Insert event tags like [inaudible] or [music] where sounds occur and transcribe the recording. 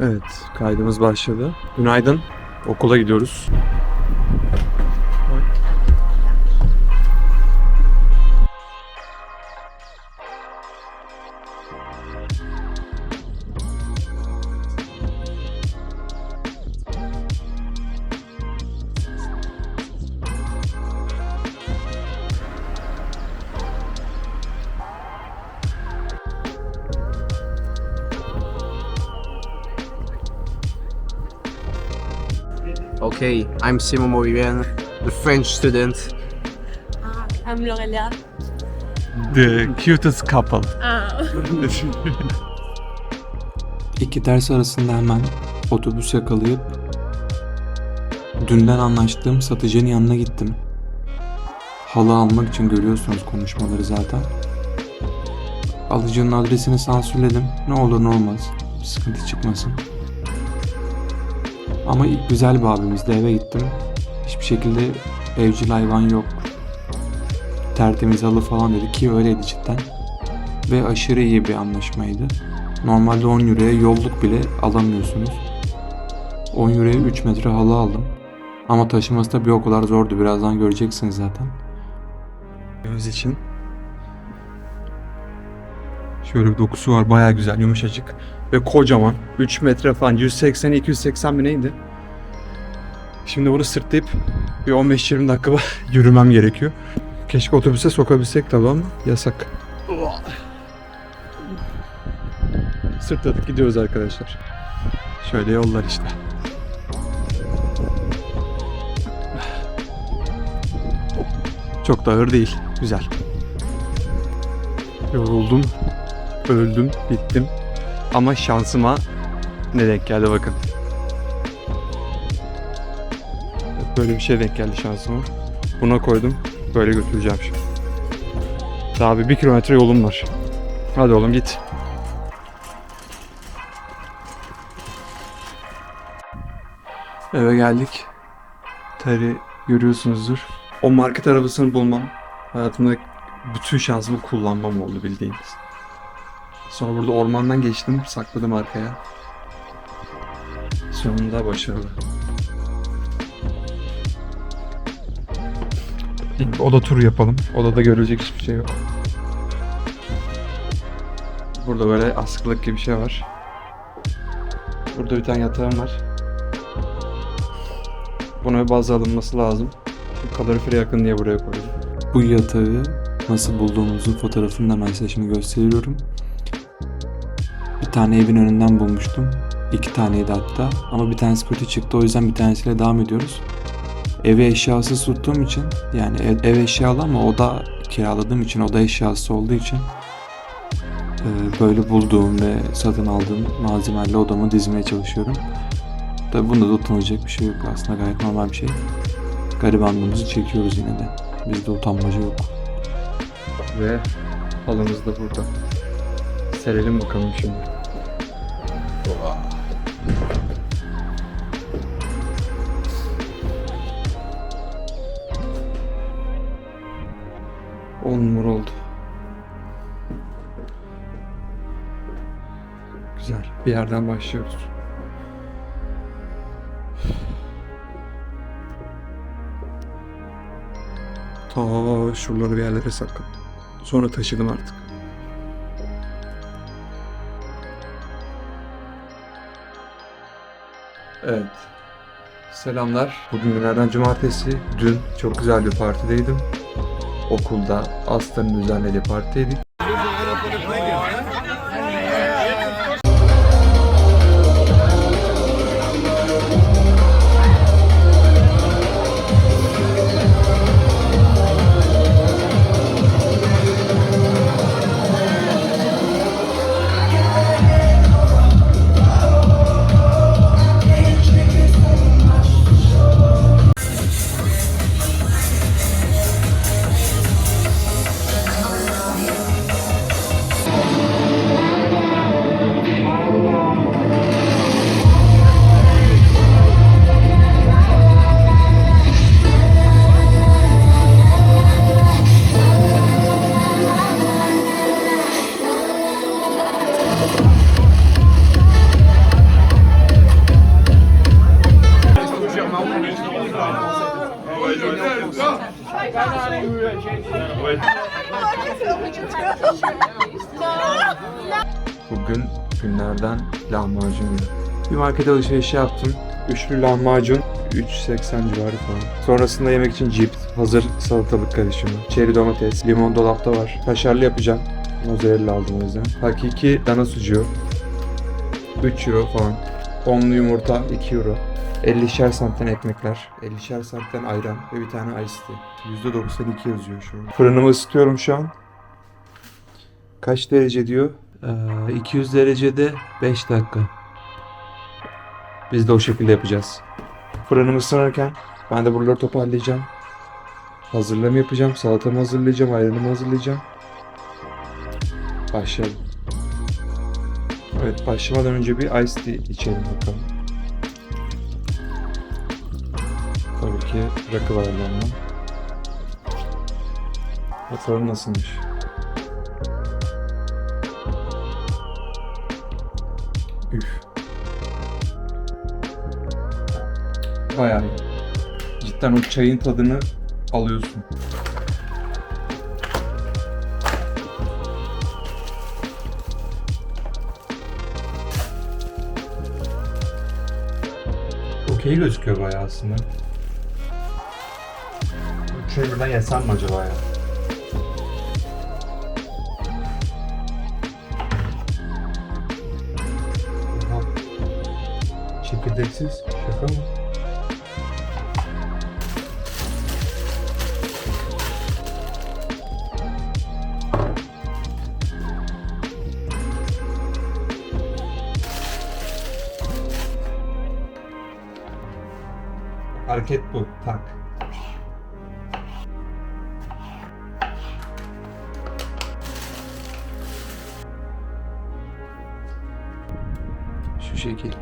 Evet, kaydımız başladı. Günaydın. Okula gidiyoruz. Okay, I'm Simon Movivian, the French student. I'm L'Oréal. The cutest couple. Ah. İki ders arasında hemen otobüs yakalayıp dünden anlaştığım satıcının yanına gittim. Halı almak için görüyorsunuz konuşmaları zaten. Alıcının adresini sansürledim. Ne olur ne olmaz. Bir sıkıntı çıkmasın. Ama ilk güzel bir abimizdi eve gittim. Hiçbir şekilde evcil hayvan yok. Tertemiz halı falan dedi ki öyleydi cidden. Ve aşırı iyi bir anlaşmaydı. Normalde 10 euroya yolluk bile alamıyorsunuz. 10 euroya 3 metre halı aldım. Ama taşıması da bir o kadar zordu. Birazdan göreceksiniz zaten. Göz için. Şöyle bir dokusu var. Baya güzel, yumuşacık. Ve kocaman. 3 metre falan. 180-280 mi neydi? Şimdi bunu sırtlayıp bir 15-20 dakika [laughs] yürümem gerekiyor. Keşke otobüse sokabilsek tabii ama yasak. Sırtladık gidiyoruz arkadaşlar. Şöyle yollar işte. Çok da ağır değil. Güzel. Yoruldum. Öldüm. Bittim. Ama şansıma ne denk geldi bakın. Böyle bir şey denk geldi şansıma. Buna koydum. Böyle götüreceğim şimdi. Daha bir, kilometre yolum var. Hadi oğlum git. Eve geldik. Tari görüyorsunuzdur. O market arabasını bulmam hayatımda bütün şansımı kullanmam oldu bildiğiniz. Sonra burada ormandan geçtim, sakladım arkaya. Sonunda başarılı. İlk bir oda turu yapalım. Odada görülecek hiçbir şey yok. Burada böyle askılık gibi bir şey var. Burada bir tane yatağım var. Buna bir bazı alınması lazım. Kalorifere yakın diye buraya koydum. Bu yatağı nasıl bulduğumuzun fotoğrafını da ben size şimdi gösteriyorum. Tane evin önünden bulmuştum. İki taneydi hatta. Ama bir tanesi kötü çıktı. O yüzden bir tanesiyle devam ediyoruz. Evi eşyasız tuttuğum için yani ev, ev eşyalı ama oda kiraladığım için oda eşyası olduğu için e, böyle bulduğum ve satın aldığım malzemelerle odamı dizmeye çalışıyorum. Tabi bunda da utanılacak bir şey yok aslında gayet normal bir şey. Garibanlığımızı çekiyoruz yine de. Bizde utanmaca yok. Ve halımız da burada. Serelim bakalım şimdi. On numara oldu. Güzel. Bir yerden başlıyoruz. Ta şuraları bir yerlere sakladım. Sonra taşıdım artık. Evet. Selamlar. Bugün günlerden cumartesi. Dün çok güzel bir partideydim. Okulda Aslı'nın düzenlediği partideydik. Bugün günlerden lahmacun günü. Bir markete alışveriş yaptım. Üçlü lahmacun 3.80 civarı falan. Sonrasında yemek için cips, hazır salatalık karışımı, çeri domates, limon dolapta var. Kaşarlı yapacağım. Mozzarella aldım o yüzden. Hakiki dana sucuğu. 3 euro falan. Onlu yumurta 2 euro. 50'şer santten ekmekler, 50'şer santten ayran ve bir tane iced tea. %92 yazıyor şu an. Fırınımı ısıtıyorum şu an. Kaç derece diyor? Ee, 200 derecede 5 dakika. Biz de o şekilde yapacağız. Fırınım ısınırken ben de buraları toparlayacağım. Hazırlama yapacağım. Salatamı hazırlayacağım. Ayranımı hazırlayacağım. Başlayalım. Evet başlamadan önce bir iced tea içelim bakalım. Tabii ki rakı var yandan. Bakalım nasılmış. Üf. Bayağı iyi. Cidden o çayın tadını alıyorsun. Okey gözüküyor bayağı aslında. Üçünü birden yesem mi acaba ya? Çekirdeksiz. Şaka mı? Hareket bu. Tak. Şu şekil.